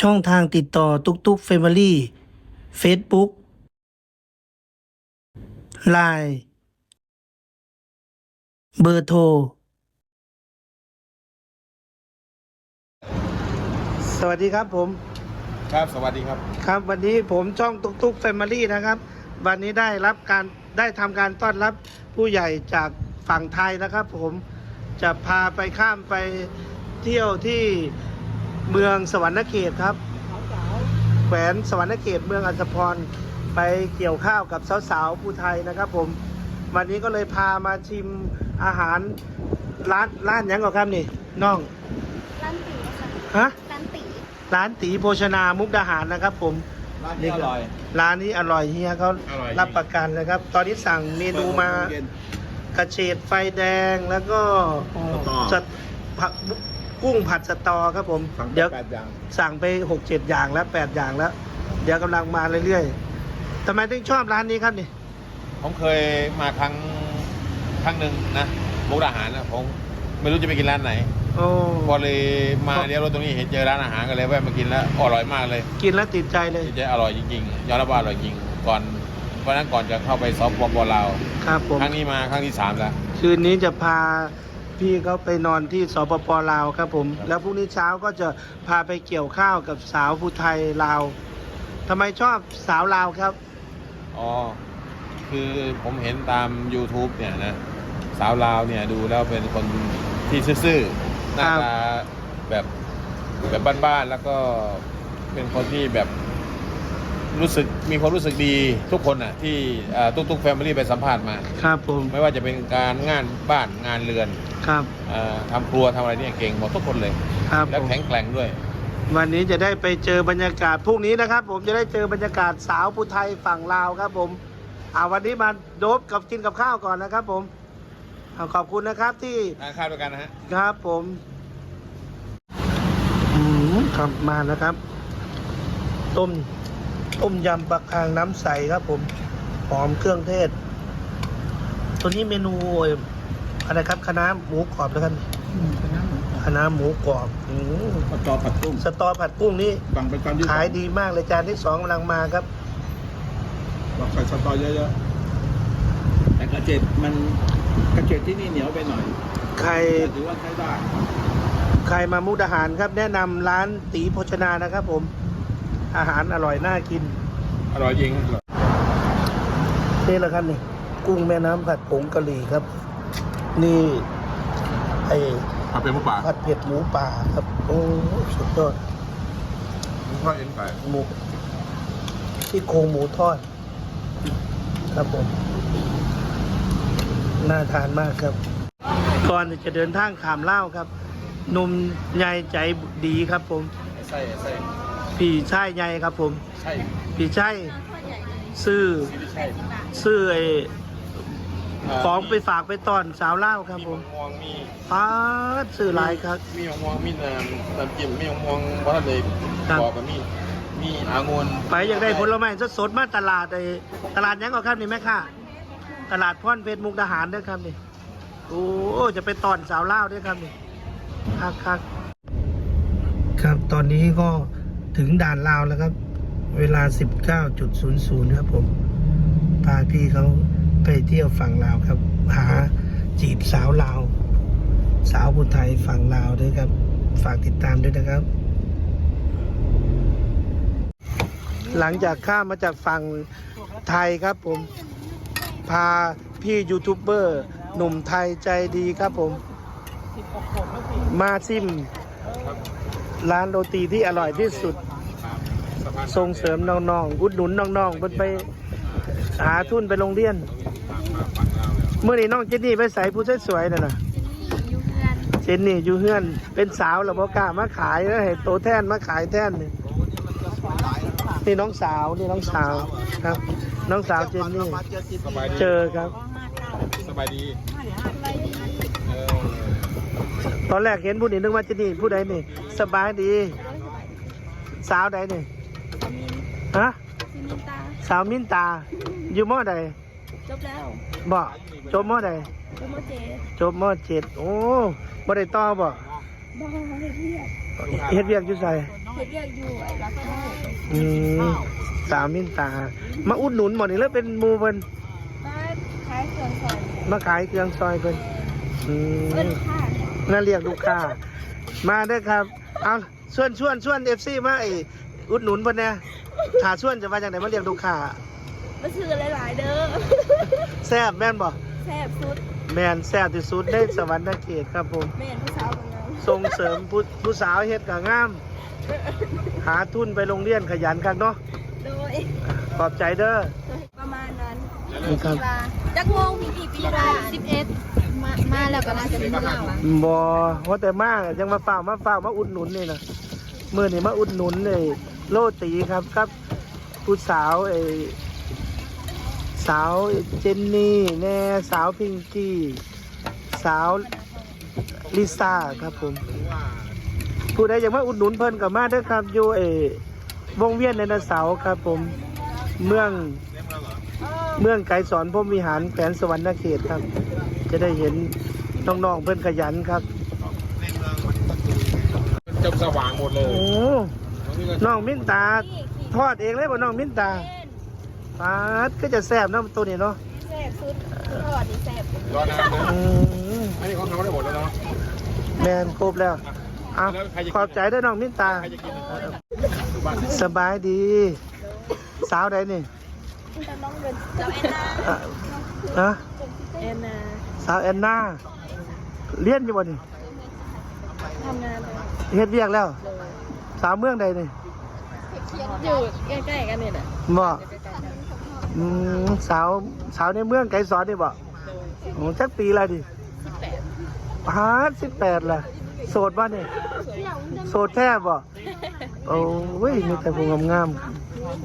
ช่องทางติดต่อตุกตุกเฟมิลี่เฟซบุ๊กไลน์เบอร์โทร สวัสดีครับผม ครับ สวัสดีครับ ครับ วันนี้ผมช่องตุกตุกแฟมิลี่นะครับ วันนี้ได้รับการได้ทำการต้อนรับผู้ใหญ่จากฝั่งไทยนะครับ ผมจะพาไปข้ามไปเที่ยวที่ เมืองสวรรณเขตครับ แขวนสวรรณเขตเมืองอัศพรไปเกี่ยวข้าวกับสาวๆผู้ไทยนะครับ ผม วันนี้ก็เลยพามาชิมอาหารร้านร้านหยังก่อนครับนี่น้อง ร้านตีค่ะฮะร้านตีร้านตีโภชนามุกดาหารนะครับ ผมร้านนี้อร่อย ร้านนี้อร่อยเฮียเขาอร่อยรับประกันนะครับ ตอนนี้สั่งเมนูมากระเฉดไฟแดงแล้วก็สตผัก กุ้งผัดสตอครับผมสั่งเดี๋ยวแปดอย่างสั่งไปหกเจ็ดอย่างแล้วแปดอย่างแล้ว เดี๋ยวกำลังมาเรื่อยๆทำไมถึงชอบร้านนี้ครับนี่ ผมเคยมาครั้งครั้งหนึ่งนะมุกดาหารนะผมไม่รู้จะไปกินร้านไหน โอ้ พอเลยมาเลี้ยวรถตรงนี้เห็นเจอร้านอาหารก็เลยแวะมากินแล้วอร่อยมากเลยกินแล้วติดใจเลยจริงๆอร่อยจริงๆยอมรับว่าอร่อยจริงก่อนวันนั้นก่อนจะเข้าไปซอฟต์บอลลาวครับผม ครั้งนี้มาครั้งที่สามแล้ว คืนนี้จะพา พี่เขาไปนอนที่สปปลาวครับผมครับแล้วพรุ่งนี้เช้าก็จะพาไปเกี่ยวข้าวกับสาวผู้ไทยลาวทำไมชอบสาวลาวครับ อ๋อ คือผมเห็นตาม YouTube เนี่ยนะ สาวลาวเนี่ยดูแล้วเป็นคนที่ซื่อๆหน้าครับตาแบบแบบบ้านๆแล้วก็เป็นคนที่แบบ รู้สึกมีความรู้สึกดีทุกคนน่ะที่เอ่อตุ๊กๆแฟมิลี่ไปสัมภาษณ์มา ครับผมไม่ว่าจะเป็นการงานบ้านงานเรือนครับเอ่อทำครัวทำอะไรเนี่ยเก่งหมดทุกคนเลยครับและผมแข็งแกร่งด้วย วันนี้จะได้ไปเจอบรรยากาศพรุ่งนี้นะครับ ผมจะได้เจอบรรยากาศสาวผู้ไทยฝั่งลาวครับ ผมอ่าวันนี้มาโดบกับกินกับข้าวก่อนนะครับ ผมเอาขอบคุณนะครับที่ทานข้าวด้วยกันนะฮะครับผมอืมครับมาแล้วครับ ต้ม ต้มยำปลาคางน้ำใสครับผม หอมเครื่องเทศ ตัวนี้เมนูอะไรครับคณะน้าหมูกรอบแล้วกันคณะน้าหมูกรอบอืมผัดจอผัดกุ้งสตอผัดกุ้งนี่สั่งเป็นจานที่สองขายดีมากเลยจานที่สองกำลังมาครับบอกใส่สตอเยอะๆแต่กระเจ็ดมันกระเจ็ดที่นี่เหนียวไปหน่อย ใครแต่ถือว่าใช้ได้ใครมามุกดาหารครับแนะนำร้านตีโภชนานะครับผม อาหารอร่อยน่ากิน อร่อยจริงนี่แหละครับนี่ กุ้งแม่น้ำผัดผงกะหรี่ครับ นี่ไอ้ผัดเป็นหมูป่าผัดเผ็ดหมูป่าครับ โอ้สุดยอดหมูทอดเอ็นไก่หมูที่โครงหมูทอด ครับผม น่าทานมากครับ ก่อนจะเดินทางขามเล่าวครับหนุ่มใหญ่ใจดีครับผมไส้ไส้ พี่ชายใหญ่ครับผม ใช่พี่ชายซื้อซีรีส์ใช่ซื้อไอ้ของไปฝากไปตอนสาวเล่าวครับมีผมมะม่วงมีป้าดซื้อหลายครับ มีมะม่วงมีน้ำน้ำจิ้มมีมะม่วงวัฒนเลยครับ บอกกับมีมีอางุ่นไปอยากได้ผลไม้สดๆมาตลาดไอ้ตลาดหยังก่อนครับนี่แม่ค่ะ ตลาดพ่อนเพชรมุกดาหารด้วยครับนี่โอ้จะไปตอนสาวเล่าวด้วยครับนี่คักคักครับตอนนี้ก็ ถึงด่านลาวแล้วครับ เวลา 19.00 ครับผม พาพี่เขาไปเที่ยวฝั่งลาวครับ หาจีบสาวลาว สาวผู้ไทยฝั่งลาวด้วยครับ ฝากติดตามด้วยนะครับ หลังจากข้ามมาจากฝั่งไทยครับผม พาพี่ยูทูบเบอร์หนุ่มไทยใจดีครับผม มาซิม ร้านโรตีที่อร่อยที่สุด ส่งเสริมน้องๆอุดหนุนน้องๆเพิ่นไปหาทุนไปโรงเรียนเมื่อนี้น้องเจนนี่ไปใส่ผู้สวยๆน่ะนะยูเงินเจนนี่อยู่เฮือนเป็นสาวแล้วบ่กล้ามาขายแล้วให้โตแท่นมาขายแท่นนี่นี่น้องสาวนี่น้องสาวครับ น้องสาวเจนนี่สบายดีเจอครับ สบายดีเออ ตอนแรกเห็นผู้นี้นึกว่าเจนนี่ผู้ใดนี่ สบายดี สาวใดนี่ฮะซิมิตาสาวมินตา อยู่มอใดจบแล้วบ่จบมอใดจบโมเจจบมอเจ็ดโอ้บ่ได้ต่อบ่บ้าเรียกเฮ็ดเวียกอยู่ไสอเห็ดเรียกอยู่ไอ้รักแม่อืมสาวมินตา มาอุดหนุนหมดนี่แล้วเป็นหมูเพิ่นมาขายเครื่องใส่มาขายเครื่องซอยเพิ่นอืเอิ้นมค่ะ น่าเรียกลูกค้า มาเด้อครับ เอาชวนชวนชวนเอฟซีมาไออุดหนุนเพิ่นเนี่ยถ้าชวนจะมาจากไหนมาเรียกลูกค้ามาซื้อหลายๆเด้อแซ่บแม่นบ่แซ่บสุดแม่นแซ่บที่สุดในสวรรค์เขตครับผมแม่นผู้สาวของเราส่งเสริมผู้ผู้สาวเฮ็ดก็งาม หาทุนไปโรงเรียนขยันกันเนาะโดยขอบใจเด้อประมาณนั้นนี่ครับจักโมงพี่พี่ปีลาสิบเอ็ด มามาแล้วก็น่าจะเป็นเมื่อวะบ่ว่าแต่มากยังมาฝามาฝามาอุดหนุนนี่นะมื้อนี้มาอุดหนุนนี่โลตีครับครับผู้สาวไอ้สาวเจนนี่แน่สาวพิงกี้สาวลิซ่าครับผมผู้ใดอยากมาอุดหนุนเพิ่นกับมาด้อครับอยู่ไอ้วงเวียนในนาเสาครับผมเมืองเมืองไกรสอนพรมวิหารแขวนสวรรณเขตครับ จะได้เห็นน้องๆเพิ่นขยันครับจะสว่างหมดเลโอ้ยน้องมิ้นตาทอดเองเลยบ่น้องมิ้นตาปาดก็จะแซ่บเนาะตัวนี้เนาะแซ่บสุดทอดนี่แซ่บรอนานนะอืมอันนี้ของเขาได้หมดแล้วเนาะแมนครบแล้วเอาขอบใจด้วยน้องมิ้นตาใครจะกินอยู่บ้านสบายดี สาวใดนี่จะต้องเป็นเจ้าแอนนาอะฮะแอนนา สาวแอนนาเรียนอยู่บ่นี่ทำงานเลยเฮ็ดเวียกแล้ว สาวเมืองใดนี่อยู่ใกล้ๆกันนี่แหละบ่อืมสาวสาวในเมืองไกรสอนนี่บ่โอ้จักปีละดิพาสิบแปดล่ะ โสดบ่นี่โสดแท้บ่โอ้ยมีแต่ผู้งามๆ